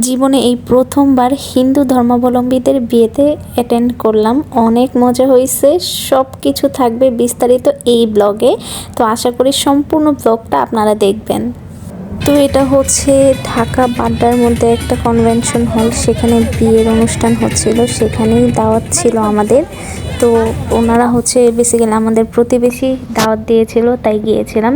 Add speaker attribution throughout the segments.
Speaker 1: জীবনে এই প্রথমবার হিন্দু ধর্মাবলম্বীদের বিয়েতে অ্যাটেন্ড করলাম। অনেক মজা হয়েছে সব কিছু থাকবে বিস্তারিত এই ব্লগে। তো আশা করি সম্পূর্ণ ব্লগটা আপনারা দেখবেন। তো এটা হচ্ছে ঢাকা বাড্ডার মধ্যে একটা কনভেনশন হল সেখানে বিয়ের অনুষ্ঠান হচ্ছিল, সেখানেই দাওয়াত ছিল আমাদের। তো ওনারা হচ্ছে বেসিক্যালি আমাদের প্রতিবেশী দাওয়াত দিয়েছিল, তাই গিয়েছিলাম।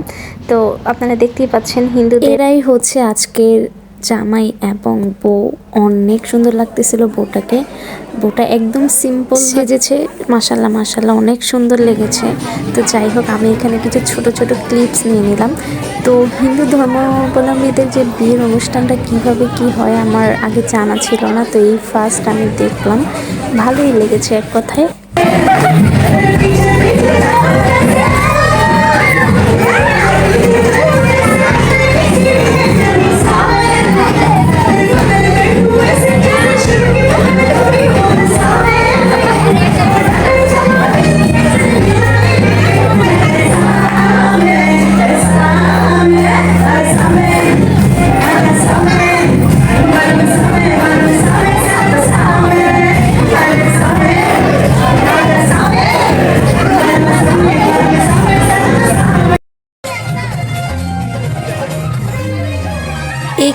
Speaker 1: তো আপনারা দেখতেই পাচ্ছেন হিন্দু এরাই হচ্ছে আজকের জামাই এবং বউ অনেক সুন্দর লাগতেছিল বউটাকে। বউটা একদম সিম্পল সেজেছে মাসাল্লাহ মাসাল্লাহ অনেক সুন্দর লেগেছে। তো যাই হোক আমি এখানে কিছু ছোট ছোট ক্লিপস নিয়ে নিলাম। তো হিন্দু ধর্মাবলম্বীদের যে বিয়ের অনুষ্ঠানটা কীভাবে কি হয় আমার আগে জানা ছিল না তো এই ফার্স্ট আমি দেখলাম। ভালোই লেগেছে এক কথায়।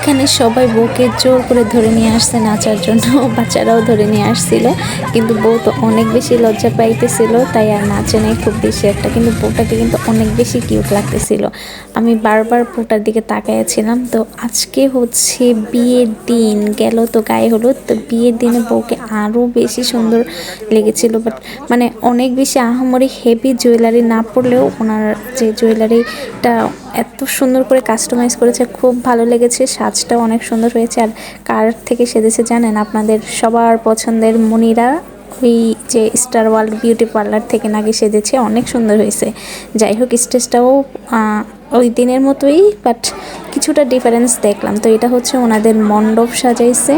Speaker 1: এইখানে সবাই বউকে জোর করে ধরে নিয়ে আসছে নাচার জন্য। বাচ্চারাও ধরে নিয়ে আসছিল। কিন্তু বউ তো অনেক বেশি লজ্জা পাইতেছিল, তাই আর নাচে নাই খুব বেশি একটা। কিন্তু বউটাকে কিন্তু অনেক বেশি কিউট লাগতেছিল। আমি বারবার বউটার দিকে তাকাইছিলাম তো আজকে হচ্ছে বিয়ের দিন, গেল তো গায়ে হলো তো বিয়ের দিনে বউকে আরও বেশি সুন্দর লেগেছিল। বাট মানে অনেক বেশি আহামরি হেভি জুয়েলারি না পড়লেও ওনার যে জুয়েলারিটা এত সুন্দর করে কাস্টমাইজ করেছে, খুব ভালো লেগেছে, সাজটাও অনেক সুন্দর হয়েছে, আর কার থেকে সেজেছে জানেন? আপনাদের সবার পছন্দের মনিরা ওই যে স্টার ওয়ার্ল্ড বিউটি পার্লার থেকে নাকি সেজেছে, অনেক সুন্দর হয়েছে। যাই হোক, স্টেজটাও ওই দিনের মতোই বাট কিছুটা ডিফারেন্স দেখলাম। তো এটা হচ্ছে ওনাদের মণ্ডপ সাজাইছে,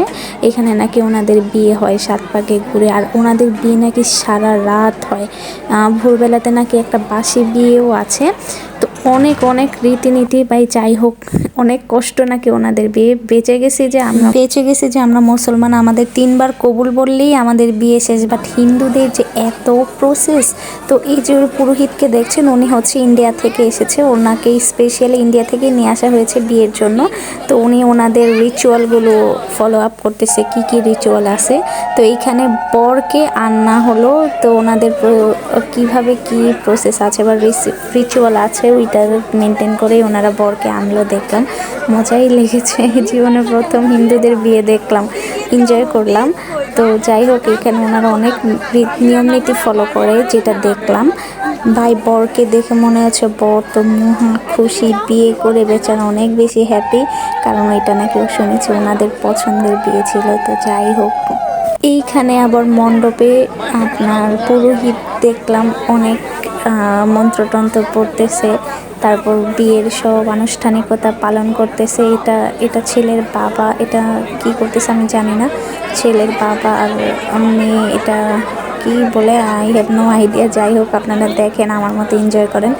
Speaker 1: এখানে নাকি ওনাদের বিয়ে হয়, সাত পাকে ঘুরে, আর ওনাদের বিয়ে নাকি সারা রাত হয়। ভোরবেলাতে নাকি একটা বাসি বিয়েও আছে। অনেক অনেক রীতিনীতি বাই যাই হোক, অনেক কষ্ট নাকি ওনাদের। বিয়ে বেঁচে গেছি যে আমরা বেঁচে গেছি যে আমরা মুসলমান, আমাদের তিনবার কবুল বললেই আমাদের বিয়ে শেষ। বাট হিন্দুদের যে এত প্রসেস তো এই যে পুরোহিতকে দেখছেন, উনি হচ্ছে ইন্ডিয়া থেকে এসেছে। ওনাকে স্পেশালি ইন্ডিয়া থেকে নিয়ে আসা হয়েছে বিয়ের জন্য। তো উনি ওনাদের রিচুয়ালগুলো ফলো আপ করতেছে, কি কি রিচুয়াল আছে? তো এইখানে বরকে আনা হলো, তো ওনাদের কীভাবে কি প্রসেস আছে বা রিচুয়াল আছে ওইটা মেনটেন করেই ওনারা বরকে আনলো, দেখলাম। মজাই লেগেছে জীবনে প্রথম হিন্দুদের বিয়ে দেখলাম এনজয় করলাম। তো যাই হোক, এখানে ওনারা অনেক নিয়ম নীতি ফলো করে, যেটা দেখলাম। ভাই, বরকে দেখে মনে হচ্ছে বর তো মহা খুশি, বিয়ে করে বেচারা অনেক বেশি হ্যাপি কারণ এটা নাকি শুনেছি, ওনাদের পছন্দের বিয়ে ছিল। তো যাই হোক। এইখানে আবার মণ্ডপে আপনার পুরোহিত দেখলাম, অনেক মন্ত্রতন্ত্র পড়তেছে, তারপর বিয়ের সব আনুষ্ঠানিকতা পালন করতেছে। এটা এটা ছেলের বাবা, এটা কি করতেছে আমি জানি না। ছেলের বাবা আর মেয়ে, এটা কি বলে, আই হ্যাভ নো আইডিয়া যাই হোক আপনারা দেখেন, আমার মতো এনজয় করেন।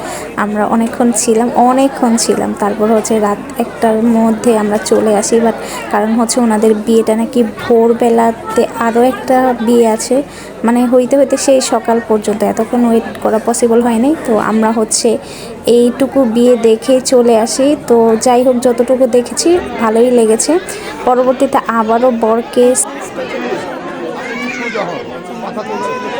Speaker 1: আমরা অনেকক্ষণ ছিলাম অনেকক্ষণ ছিলাম। তারপর হচ্ছে রাত একটার মধ্যে আমরা চলে আসি বাট কারণ হচ্ছে ওনাদের বিয়েটা নাকি ভোরবেলাতে আরও একটা বিয়ে আছে। মানে হইতে হইতে সেই সকাল পর্যন্ত, এতক্ষণ ওয়েট করা পসিবল হয়নি। তো আমরা হচ্ছে এইটুকু বিয়ে দেখে চলে আসি। তো যাই হোক, যতটুকু দেখেছি, ভালোই লেগেছে। পরবর্তীতে আবারও বরকে যখন কথা